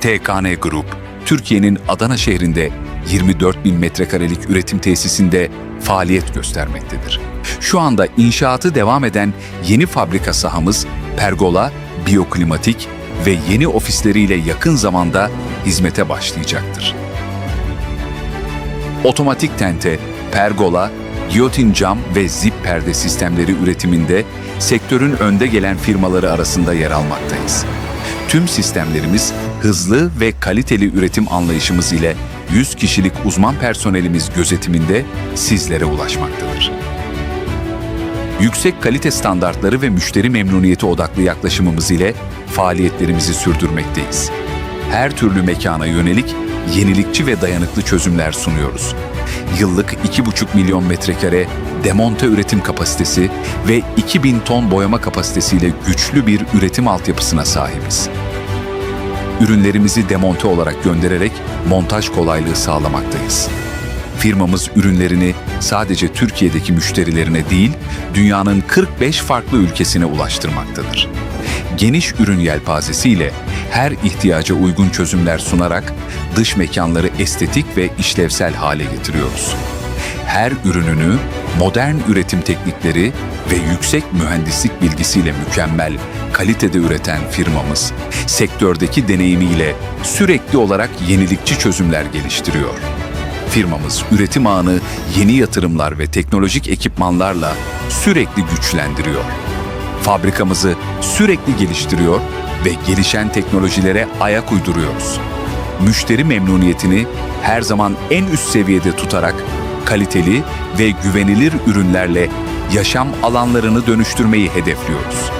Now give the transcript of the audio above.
TKN Grup, Türkiye'nin Adana şehrinde 24 bin metrekarelik üretim tesisinde faaliyet göstermektedir. Şu anda inşaatı devam eden yeni fabrika sahamız Pergola, Biyoklimatik ve yeni ofisleriyle yakın zamanda hizmete başlayacaktır. Otomatik tente, pergola, giyotin cam ve zip perde sistemleri üretiminde sektörün önde gelen firmaları arasında yer almaktayız. Tüm sistemlerimiz hızlı ve kaliteli üretim anlayışımız ile 100 kişilik uzman personelimiz gözetiminde sizlere ulaşmaktadır. Yüksek kalite standartları ve müşteri memnuniyeti odaklı yaklaşımımız ile faaliyetlerimizi sürdürmekteyiz. Her türlü mekana yönelik yenilikçi ve dayanıklı çözümler sunuyoruz. Yıllık 2,5 milyon metrekare demonte üretim kapasitesi ve 2000 ton boyama kapasitesiyle güçlü bir üretim altyapısına sahibiz. Ürünlerimizi demonte olarak göndererek montaj kolaylığı sağlamaktayız. Firmamız ürünlerini sadece Türkiye'deki müşterilerine değil, dünyanın 45 farklı ülkesine ulaştırmaktadır. Geniş ürün yelpazesiyle her ihtiyaca uygun çözümler sunarak dış mekanları estetik ve işlevsel hale getiriyoruz. Her ürününü modern üretim teknikleri ve yüksek mühendislik bilgisiyle mükemmel, kalitede üreten firmamız, sektördeki deneyimiyle sürekli olarak yenilikçi çözümler geliştiriyor. Firmamız üretim ağını yeni yatırımlar ve teknolojik ekipmanlarla sürekli güçlendiriyor. Fabrikamızı sürekli geliştiriyor ve gelişen teknolojilere ayak uyduruyoruz. Müşteri memnuniyetini her zaman en üst seviyede tutarak kaliteli ve güvenilir ürünlerle yaşam alanlarını dönüştürmeyi hedefliyoruz.